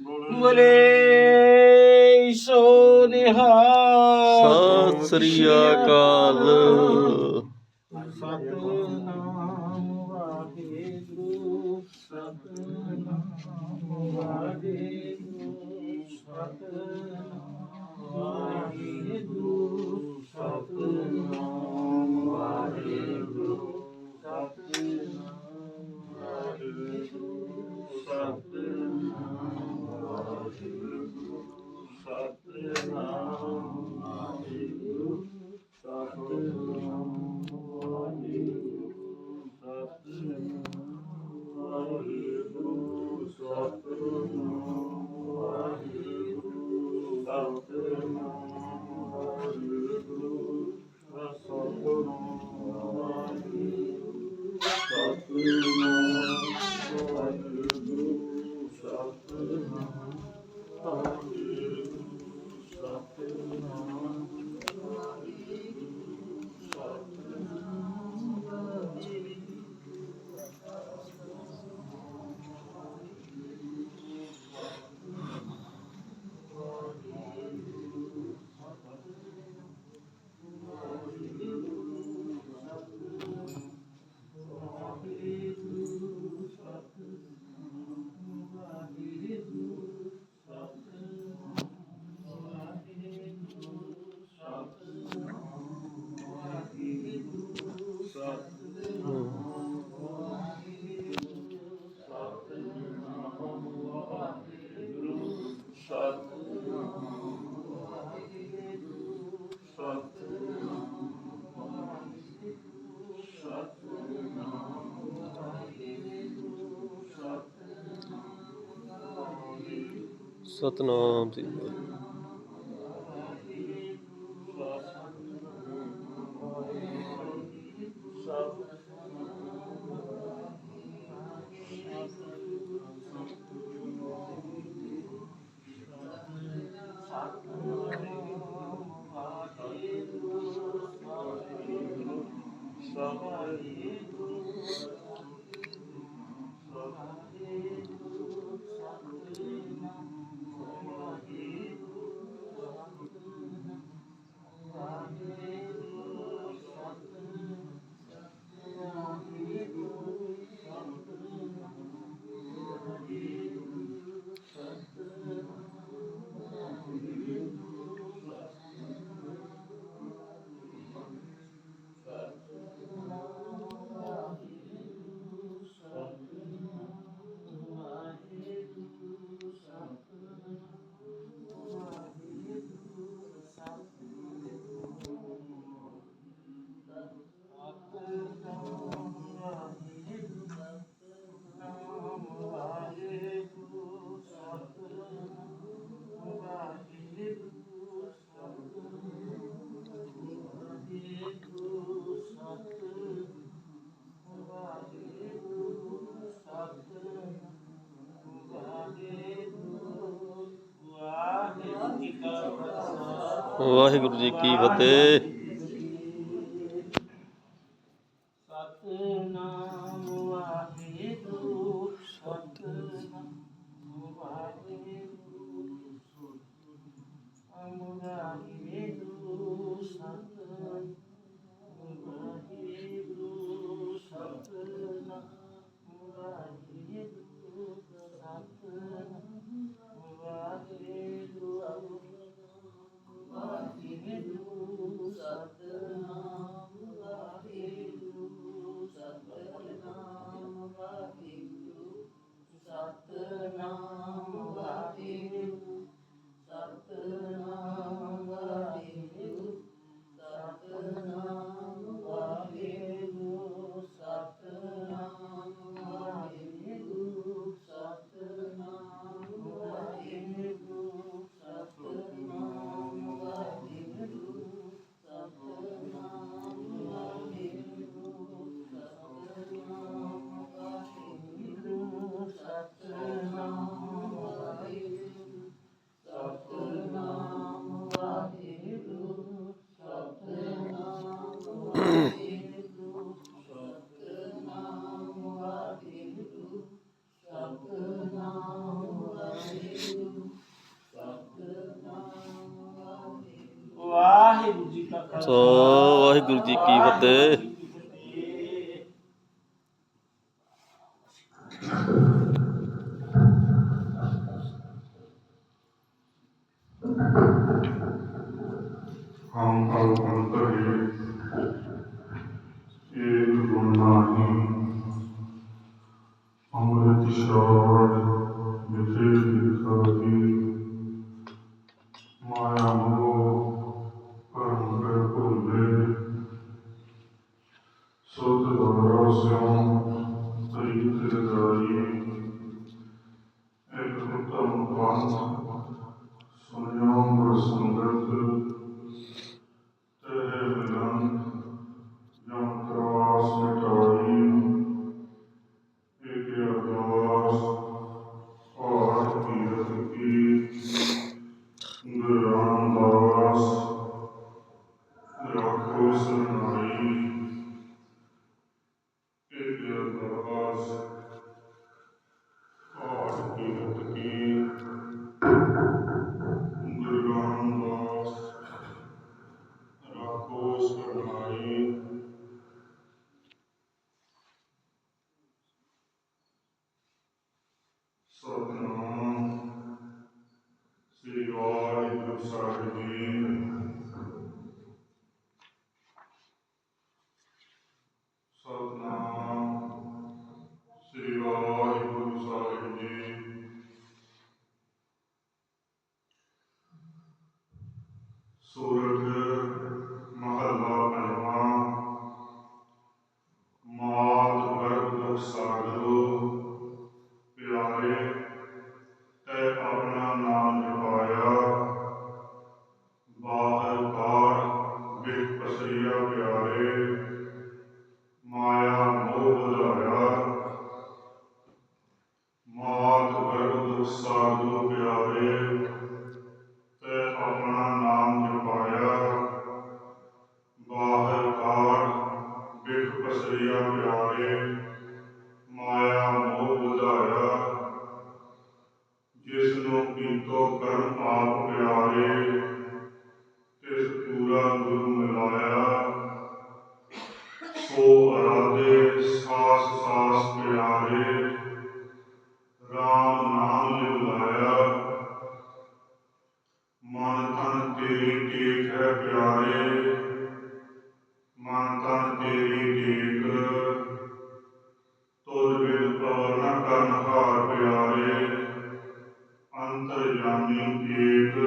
ਬੋਲੇ ਸੋ ਨਿਹਾਲ ਸਤਿ ਸ੍ਰੀ ਅਕਾਲ ਸਤਨਾਮ ਵਾਹਿਗੁਰੂ ਸਤਨਾਮ ਵਾਹਿਗੁਰੂ um, ਸਤਨਾਮ ਜੀ Thank you. Waheguru ji Ki Fateh. Waheguru ji Ki Fateh. Maria Reale, ਮਨ ਤਨ ਤੇਰੀ ਦੇਖ ਤੁਰ ਬਿਨ ਔਰ ਨਾ ਕਰਨ ਹਾਰ ਪਿਆਰੇ। ਅੰਤਰ ਜਾਮੀ ਏਕ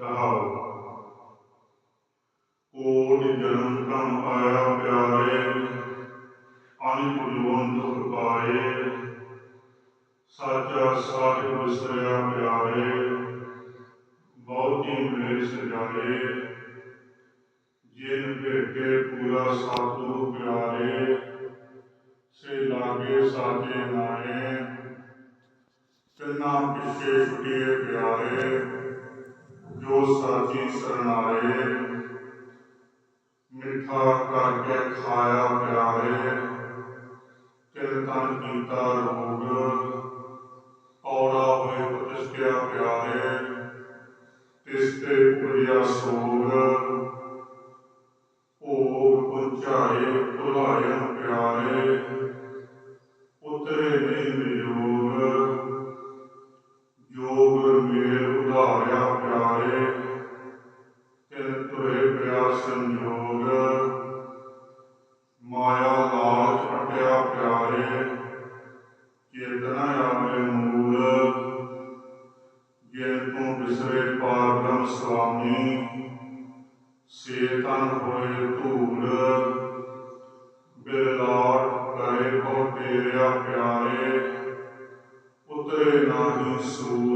ਰਹਾਉ। ਕੋਟ ਜਨਮ ਕਮ ਆਇਆ ਪਿਆਰੇ। ਅਨਿ ਪੁਲਵੰਤ ਪਾਏ ਸਾਚਾ ਸਾਹਿਬ ਸਰਿਆ ਪਿਆਰੇ। ਬਹੁਤੀ ਮਿਲੇ ਸਜਾਏ। was on ਮੇਰਾ ਪਿਆਰੇ ਉਤਰੇ ਨਾ ਹੀ ਸੂਰ।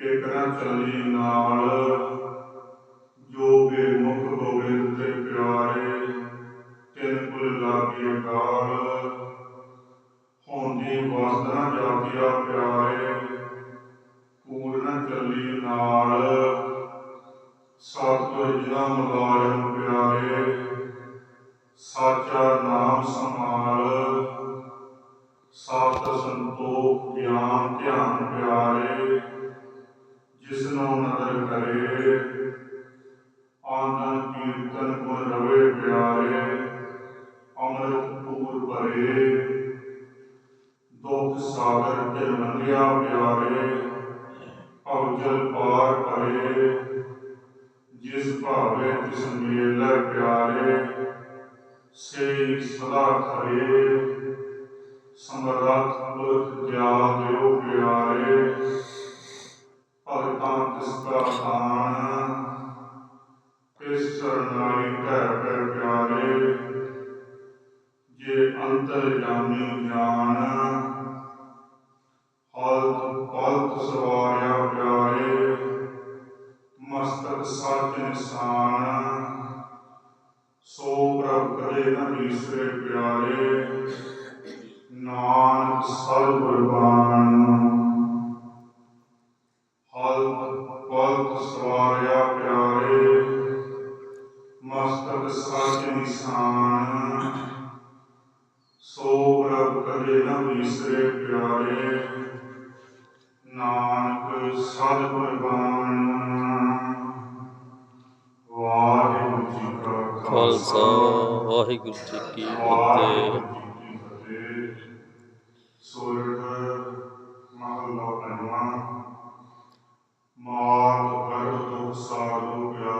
ਏਕ ਨਾ ਚੱਲੀ ਨਾਲ, ਜੋ ਬੇਮੁਖ ਗੋਬਿੰਦ ਤੇ ਪਿਆਰੇ, ਤਿਨ ਕੁਲ ਲਾਗੇ ਗਾਲ ਹੋਂਦੀ ਵਾਸਨਾ ਜਾਤੀਆ ਪਿਆਰੇ ਪੂਰਨ ਚੱਲੀ ਨਾਲ। ਸਤਿਗੁਰ ਜਿਨਾ ਮਲਾਇਮ ਪਿਆਰੇ, ਸਾਚਾ ਨਾਮ ਸਮਾਲ ਸਤ ਸੰਤੋਖ, ਗਿਆਨ, ਧਿਆਨ ਪਿਆਰੇ। ਭਾਵੇ ਤਿਸ ਮੇਲੇ ਪਿਆਰੇ ਸੇ ਸਦਾ ਖਰੇ ਸਮਰੱਥ ਪੁਰਖ ਦਿਆ ਦਿਓ ਪਿਆਰੇ ਭਗਤਾਂ ਤਿਸ ਕਾ ਦਾਨ ਤਿਸ ਸਰਨਾਈ ਕਹਿ ਪੈ ਪਿਆਰੇ ਜੇ ਅੰਤਰ ਜਾਮਿ ਜਾਣ ਮਸਤਕ ਸੱਚ ਨਿਸ਼ਾਨ ਸੋ ਪ੍ਰਭ ਕਰੇ ਨ ਈਸਰੇ ਪਿਆਰੇ ਨਾਨਕ ਸਤ ਗੁਰਬਾਨ ਵਾਹਿਗੁਰੂ ਜੀ ਕਾ ਖਾਲਸਾ ਵਾਹਿਗੁਰੂ ਜੀ ਕੀ ਵਾਹਿਗੁਰੂ ਫਤਿਹ। ਜੀ ਕੀ ਫਤਿਹ ਸੋਰਠ ਮਹਲਾ ਪੰਜਵਾਂ। ਮਾਤ ਗਰਭ ਸਾਰੂ ਪਿਆਰੇ